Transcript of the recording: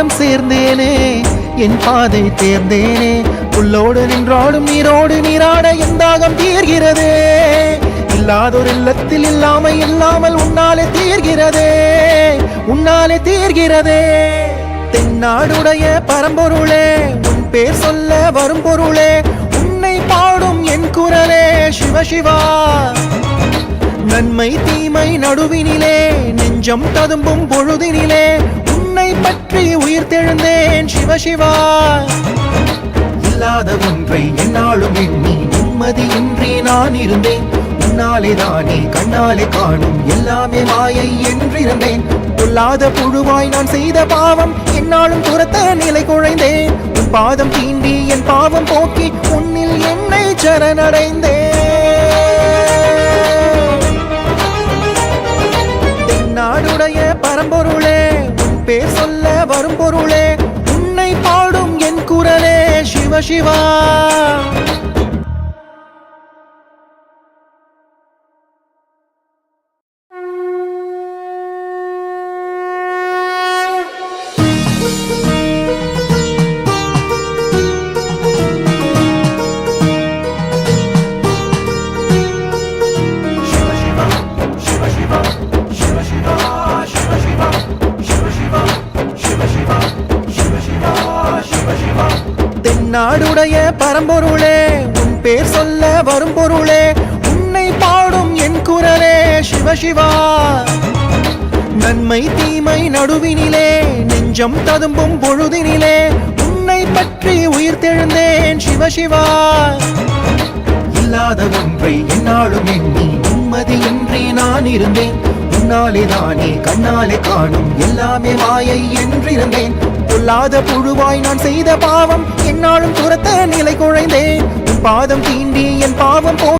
பாதம் சேர்ந்தேனே என் பாதை தேர்ந்தேனே. உள்ளோடு நின்றாடும் நீரோடு நீராட என் தாகம் தீர்கிறதே. இல்லாதொரு இல்லத்தில் இல்லாமல் இல்லாமல் உன்னாலே தீர்கிறதே உன்னாலே தீர்கிறதே. தென்னாடுடைய பரம்பொருளே உன் பேர் சொல்ல வரும் பொருளே உன்னை பாடும் என் குரலே சிவசிவா நன்மை தீமை நடுவினிலே நெஞ்சம் ததும்பும் பொழுதினிலே உன்னை பற்றி உயிர் தெழுந்தேன் சிவசிவா இல்லாத ஒன்றை என்னாலும் எண்ணி நிம்மதியின்றி நான் இருந்தேன். உன்னாலே தானே கண்ணாலே காணும் எல்லாமே மாயை என்றிருந்தேன். பொல்லாத புழுவாய் நான் செய்த பாவம் என்னாலும் துரத்த நிலை குழைந்தேன். உன் பாதம் தீண்டி என் பாவம் போக்கி உன்னில் என்னை சரணடைந்தேன். நாடுடைய பரம்பொருளே பேர் சொல்ல வரும் பொருளே. உன்னை பாடும் என் குரலே சிவ சிவா. நாடுடைய பரம்பொருளே உன் பேர் சொல்ல வரும் பொருளே உன்னை பாடும் என் குரலே சிவசிவா நன்மை தீமை நடுவினிலே நெஞ்சம் ததும்பும் பொழுதினிலே உன்னை பற்றி உயிர் தெழுந்தேன் சிவ சிவா. இல்லாத ஒன்றை என்னாலும் எண்ணி நிம்மதியின்றி நான் இருந்தேன். உன்னாலே தானே கண்ணாலே காணும் எல்லாமே மாயை என்றிருந்தேன். பொல்லாத புழுவாய் நான் செய்த பாவம். என்னாலும் துரத்த நிலை குழைந்தேன். பாதம் தீண்டி என் பாவம் போ